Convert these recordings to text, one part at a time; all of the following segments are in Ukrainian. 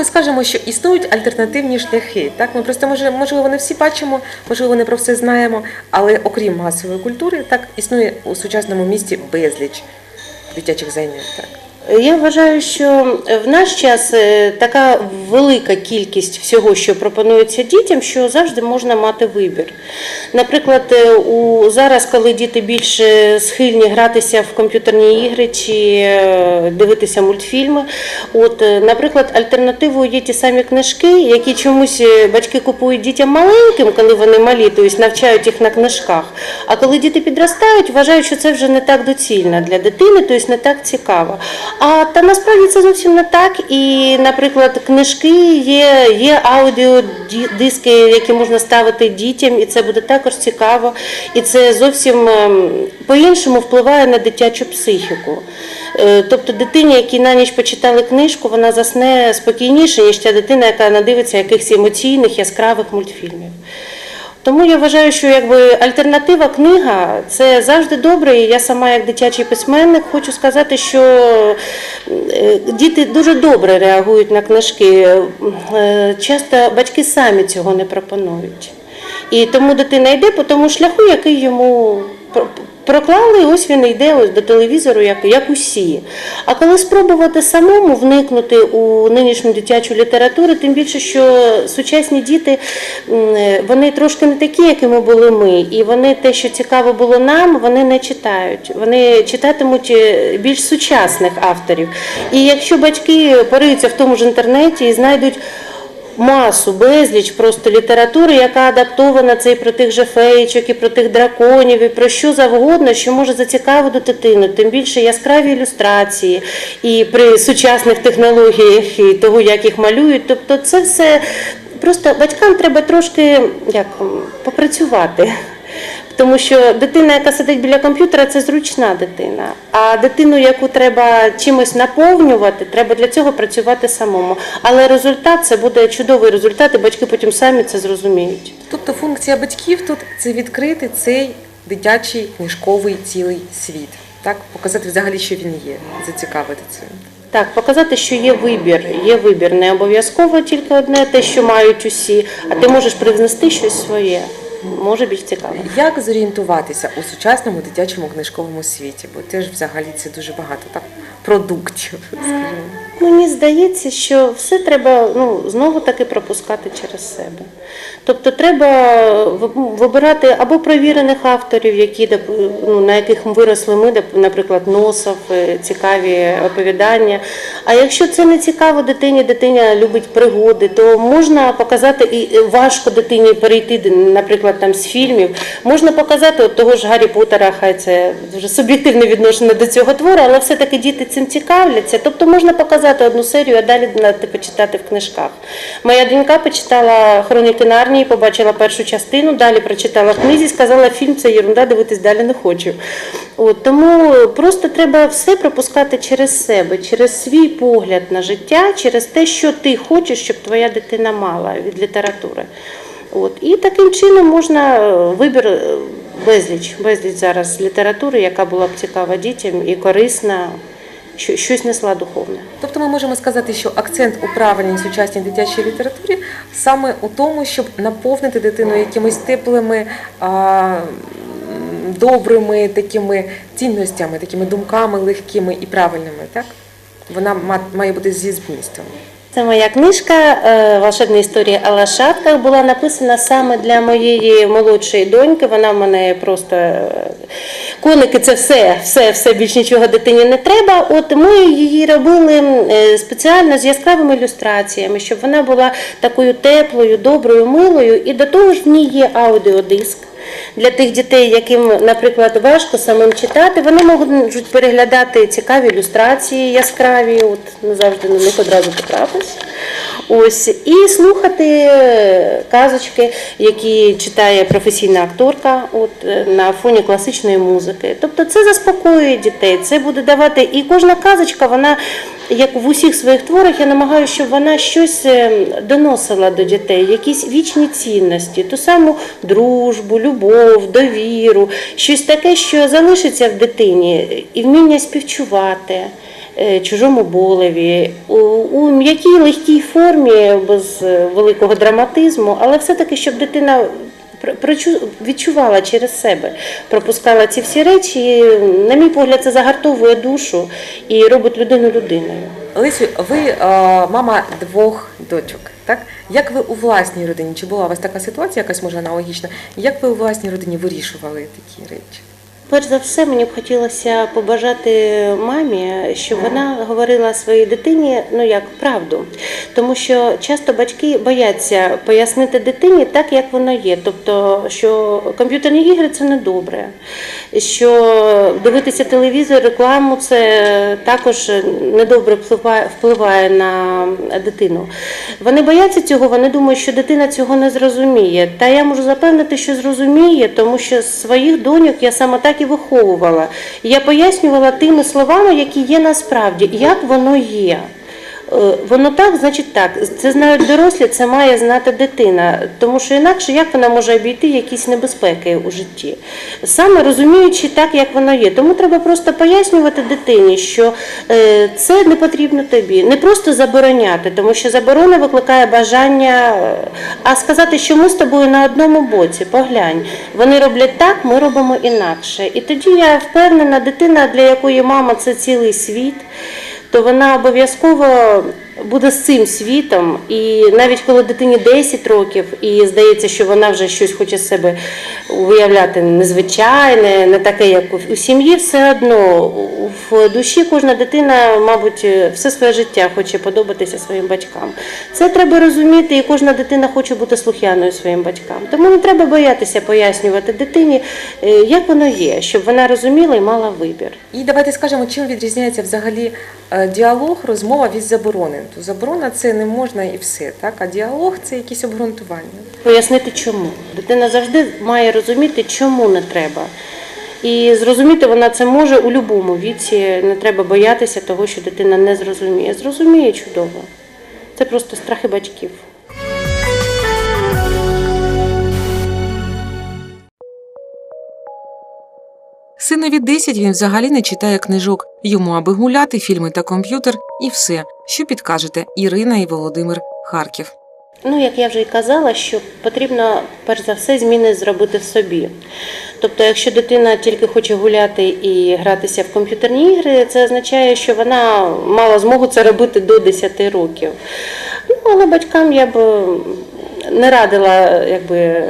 ми скажемо, що існують альтернативні шляхи. Так, ми просто може, можливо, не всі бачимо, можливо, не про все знаємо, але окрім масової культури, так існує у сучасному місті безліч дитячих занять. Так. Я вважаю, що в наш час е, така велика кількість всього, що пропонується дітям, що завжди можна мати вибір. Наприклад, е, у зараз, коли діти більше схильні гратися в комп'ютерні ігри чи е, дивитися мультфільми, от, наприклад, альтернативою є ті самі книжки, які чомусь батьки купують дітям маленьким, коли вони малі, тобто навчають їх на книжках. А коли діти підростають, вважають, що це вже не так доцільно для дитини, тобто не так цікаво. А та насправді це зовсім не так. І, наприклад, книжки є, є аудіодиски, які можна ставити дітям, і це буде також цікаво. І це зовсім ем, по-іншому впливає на дитячу психіку. Е, Тобто дитині, якій на ніч почитали книжку, вона засне спокійніше, ніж та дитина, яка надивиться якихось емоційних яскравих мультфільмів. Тому я вважаю, що якби альтернатива книга це завжди добре. І я сама, як дитячий письменник, хочу сказати, що е, діти дуже добре реагують на книжки. Е, Часто батьки самі цього не пропонують. І тому дитина йде по тому шляху, який йому проклали, ось він йде ось до телевізору, як, як усі. А коли спробувати самому вникнути у нинішню дитячу літературу, тим більше, що сучасні діти вони трошки не такі, якими були ми, і вони те, що цікаво було нам, вони не читають. Вони читатимуть е, більш сучасних авторів. І якщо батьки пориються в тому ж інтернеті і знайдуть масу, безліч просто літератури, яка адаптована це і про тих же феєчок, і про тих драконів, і про що завгодно, що може зацікавити дитину, тим більше яскраві ілюстрації, і при сучасних технологіях і того, як їх малюють. Тобто, це все просто батькам треба трошки як попрацювати. Тому що дитина, яка сидить біля комп'ютера, це зручна дитина. А дитину, яку треба чимось наповнювати, треба для цього працювати самому. Але результат це буде чудовий результат, і батьки потім самі це зрозуміють. Тобто функція батьків тут це відкрити цей дитячий книжковий цілий світ. Так, показати взагалі, що він є, зацікавити цим. Так, показати, що є вибір. Є вибір не обов'язково тільки одне, те, що мають усі, а ти можеш привнести щось своє. Може більш цікаво. Як зорієнтуватися у сучасному дитячому книжковому світі? Бо теж взагалі це дуже багато так продуктів, скажімо. Мені здається, що все треба ну, знову таки пропускати через себе. Тобто треба вибирати або провірених авторів, які, ну, на яких виросли ми, наприклад, Носов, е, цікаві оповідання. А якщо це не цікаво дитині, дитина любить пригоди, то можна показати і е, важко дитині перейти, наприклад, там з фільмів. Можна показати от того ж Гаррі Поттера, хай це дуже суб'єктивне відношення до цього твору, але все-таки діти цим цікавляться. Тобто можна показати одну серію, а далі почитати в книжках. Моя донька почитала хроніки Нарнії, побачила першу частину, далі прочитала в книзі, сказала, фільм це єрунда, дивитись далі не хочу. От, тому просто треба все пропускати через себе, через свій погляд на життя, через те, що ти хочеш, щоб твоя дитина мала від літератури. От. І таким чином можна е, вибір е, безліч, безліч зараз літератури, яка була б цікава дітям і корисна, щось несла духовне. Тобто ми можемо сказати, що акцент у правильній сучасній дитячій літературі саме у тому, щоб наповнити дитину якимись теплими, добрими такими цінностями, такими думками легкими і правильними. Так? Вона ма- має бути зі змістом. Це моя книжка е, Волшебна історія о лошадках була написана саме для моєї молодшої доньки. Вона в мене просто е, коники це все, все, все більш нічого дитині не треба. От ми її робили е, спеціально з яскравими ілюстраціями, щоб вона була такою теплою, доброю, милою. І до того ж в ній є аудіодиск. Для тих дітей, яким, наприклад, важко самим читати, вони можуть переглядати цікаві ілюстрації, яскраві, от не завжди на них одразу Ось, і слухати е, казочки, які читає професійна акторка от, е, на фоні класичної музики. Тобто це заспокоює дітей, це буде давати. І кожна казочка, вона, як в усіх своїх творах, я намагаюся, щоб вона щось е, доносила до дітей, якісь вічні цінності, ту саму дружбу, любов, довіру, щось таке, що залишиться в дитині, і вміння співчувати. Е, чужому болеві, у, у м'якій легкій формі, без великого драматизму, але все-таки, щоб дитина відчувала через себе, пропускала ці всі речі. На мій погляд, це загартовує душу і робить людину людиною. Лесю, ви е, мама двох дочок, так? Як ви у власній родині? Чи була у вас така ситуація, якась може аналогічна? Як ви у власній родині вирішували такі речі? Перш за все, мені б хотілося побажати мамі, щоб вона говорила своїй дитині ну як правду, тому що часто батьки бояться пояснити дитині так, як воно є. Тобто, що комп'ютерні ігри це не добре, що дивитися телевізор, рекламу це також недобре впливає, на дитину. Вони бояться цього, вони думають, що дитина цього не зрозуміє. Та я можу запевнити, що зрозуміє, тому що своїх доньок я саме так і виховувала. Я пояснювала тими словами, які є насправді, як воно є. Е, Воно так, значить так. Це знають дорослі, це має знати дитина, тому що інакше як вона може обійти якісь небезпеки у житті, саме розуміючи так, як воно є. Тому треба просто пояснювати дитині, що е, це не потрібно тобі, не просто забороняти, тому що заборона викликає бажання, е, а сказати, що ми з тобою на одному боці, поглянь, вони роблять так, ми робимо інакше. І тоді я впевнена, дитина, для якої мама це цілий світ то вона обов'язково буде з цим світом. І навіть коли дитині 10 років, і здається, що вона вже щось хоче з себе виявляти незвичайне, не таке, як у- сім'ї, все одно в душі кожна дитина, мабуть, все своє життя хоче подобатися своїм батькам. Це треба розуміти, і кожна дитина хоче бути слух'яною своїм батькам. Тому не треба боятися пояснювати дитині, е, як воно є, щоб вона розуміла і мала вибір. І давайте скажемо, чим відрізняється взагалі діалог, розмова від заборони. То заборона це не можна і все, так? А діалог це якісь обґрунтування. Пояснити чому. Дитина завжди має розуміти, чому не треба. І зрозуміти вона це може у будь-якому віці. Не треба боятися того, що дитина не зрозуміє. Зрозуміє чудово. Це просто страхи батьків. Синові 10 він взагалі не читає книжок. Йому аби гуляти, фільми та комп'ютер і все. Що підкажете Ірина і Володимир Харків. Ну, як я вже і казала, що потрібно перш за все зміни зробити в собі. Тобто, якщо дитина тільки хоче гуляти і гратися в комп'ютерні ігри, це означає, що вона мала змогу це робити до 10 років. Ну, але батькам я б не радила якби.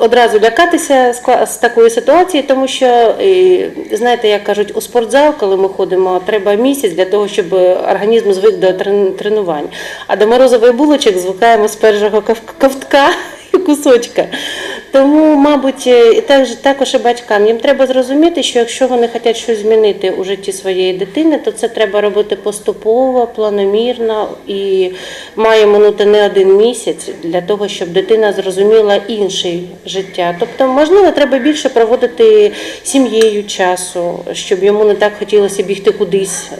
Одразу лякатися з такої ситуації, тому що знаєте, як кажуть, у спортзал, коли ми ходимо, треба місяць для того, щоб організм звик до тренувань. А до морозової булочок звикаємо з першого ков- ковтка і кусочка. Тому, мабуть, і також, також і батькам їм треба зрозуміти, що якщо вони хочуть щось змінити у житті своєї дитини, то це треба робити поступово, планомірно і має минути не один місяць для того, щоб дитина зрозуміла інше життя. Тобто, можливо, треба більше проводити сім'єю часу, щоб йому не так хотілося бігти кудись.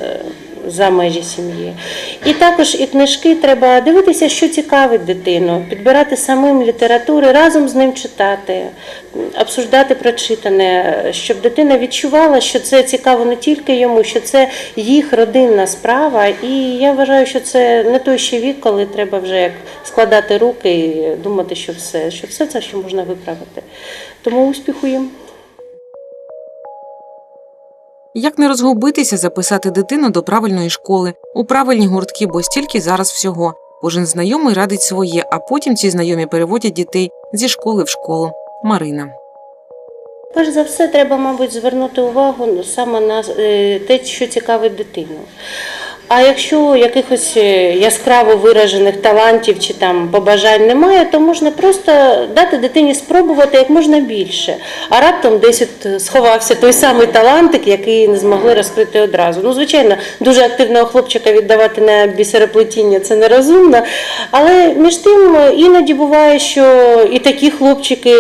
За межі сім'ї. І також і книжки треба дивитися, що цікавить дитину, підбирати самим літератури, разом з ним читати, обсуждати прочитане, щоб дитина відчувала, що це цікаво не тільки йому, що це їх родинна справа. І я вважаю, що це не той ще вік, коли треба вже як складати руки і думати, що все, що все це що можна виправити. Тому успіху їм. Як не розгубитися, записати дитину до правильної школи, у правильні гуртки, бо стільки зараз всього. Кожен знайомий радить своє, а потім ці знайомі переводять дітей зі школи в школу. Марина. Перш за все, треба, мабуть, звернути увагу саме на е, те, що цікавить дитину. А якщо якихось е, яскраво виражених талантів чи там побажань немає, то можна просто дати дитині спробувати як можна більше. А раптом десь от сховався той самий талантик, який не змогли розкрити одразу. Ну, звичайно, дуже активного хлопчика віддавати на бісероплетіння це нерозумно. Але між тим іноді буває, що і такі хлопчики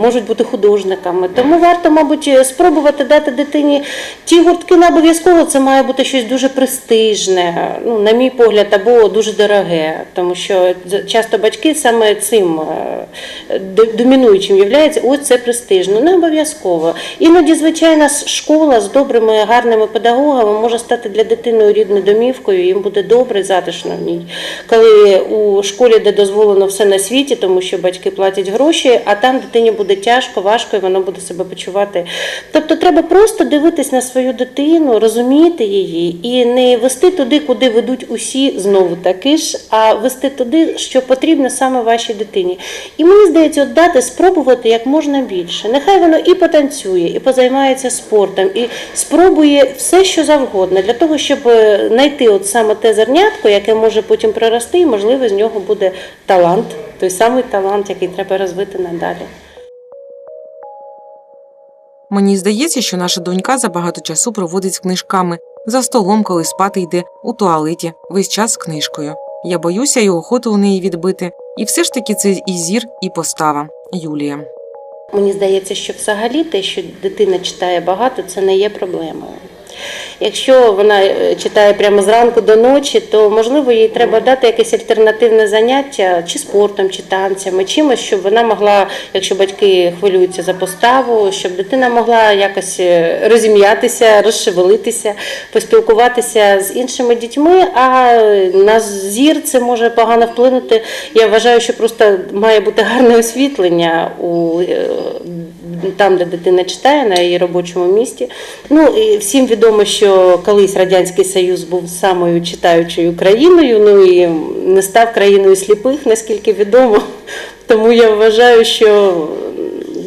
можуть бути художниками. Тому варто, мабуть, спробувати дати дитині ті гуртки не обов'язково. Це має бути щось дуже престижне, престижне, ну, на мій погляд, або дуже дороге, тому що часто батьки саме цим е, домінуючим являються, ось це престижно, не обов'язково. Іноді, звичайно, школа з добрими, гарними педагогами може стати для дитини рідною домівкою, їм буде добре, затишно в ній. Коли у школі, де дозволено все на світі, тому що батьки платять гроші, а там дитині буде тяжко, важко, і вона буде себе почувати. Тобто треба просто дивитись на свою дитину, розуміти її і не вести туди, куди ведуть усі знову таки ж, а вести туди, що потрібно саме вашій дитині. І мені здається, от дати спробувати як можна більше. Нехай воно і потанцює, і позаймається спортом, і спробує все, що завгодно, для того, щоб е, знайти от саме те зернятко, яке може потім прорости, і можливо з нього буде талант, той самий талант, який треба розвити надалі. Мені здається, що наша донька забагато часу проводить з книжками, за столом, коли спати йде, у туалеті, весь час з книжкою. Я боюся і охоту у неї відбити. І все ж таки це і зір, і постава. Юлія. Мені здається, що взагалі те, що дитина читає багато, це не є проблемою. Якщо вона е, читає прямо зранку до ночі, то можливо їй треба дати якесь альтернативне заняття чи спортом, чи танцями, чимось, щоб вона могла, якщо батьки хвилюються за поставу, щоб дитина могла якось е, розім'ятися, розшевелитися, поспілкуватися з іншими дітьми. А на зір це може погано вплинути. Я вважаю, що просто має бути гарне освітлення у е, там, де дитина читає, на її робочому місці. Ну і всім відомо, що колись Радянський Союз був самою читаючою країною, ну і не став країною сліпих, наскільки відомо. Тому я вважаю, що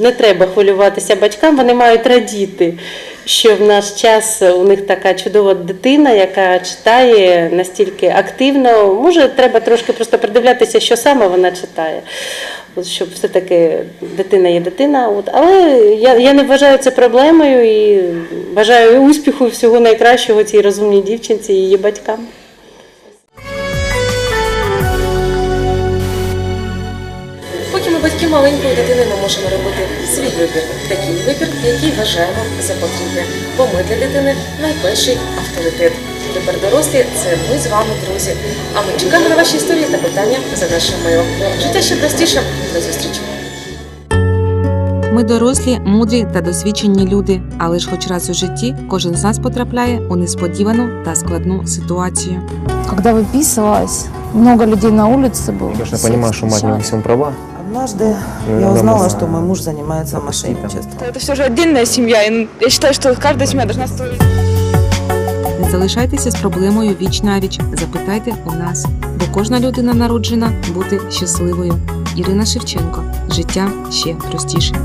не треба хвилюватися батькам, вони мають радіти, що в наш час у них така чудова дитина, яка читає настільки активно. Може, треба трошки просто придивлятися, що саме вона читає. Щоб все-таки дитина є дитина. От. Але я, я не вважаю це проблемою і бажаю успіху, всього найкращого цій розумній дівчинці і її батькам. Поки ми батьки маленької дитини не можемо робити свій вибір, такий вибір, який вважаємо за потрібне. Бо ми для дитини найперший авторитет. Тепер дорослі це ми з вами, друзі. А ми чекаємо на ваші історії та питання за нашим мейлом. Життя ще простіше. До зустрічі. Ми дорослі, мудрі та досвідчені люди, але ж хоч раз у житті кожен з нас потрапляє у несподівану та складну ситуацію. Когда выписывалась, много людей на улице было. Конечно, Все понимаю, что мать не во встречались. всем права. Однажды Ну, я иногда узнала, можно что мой муж занимается пропустить там. мошенничеством. Это все же отдельная семья, и я считаю, что каждая семья должна строить. Залишайтеся з проблемою віч навіч. Запитайте у нас, бо кожна людина народжена бути щасливою. Ірина Шевченко. Життя ще простіше.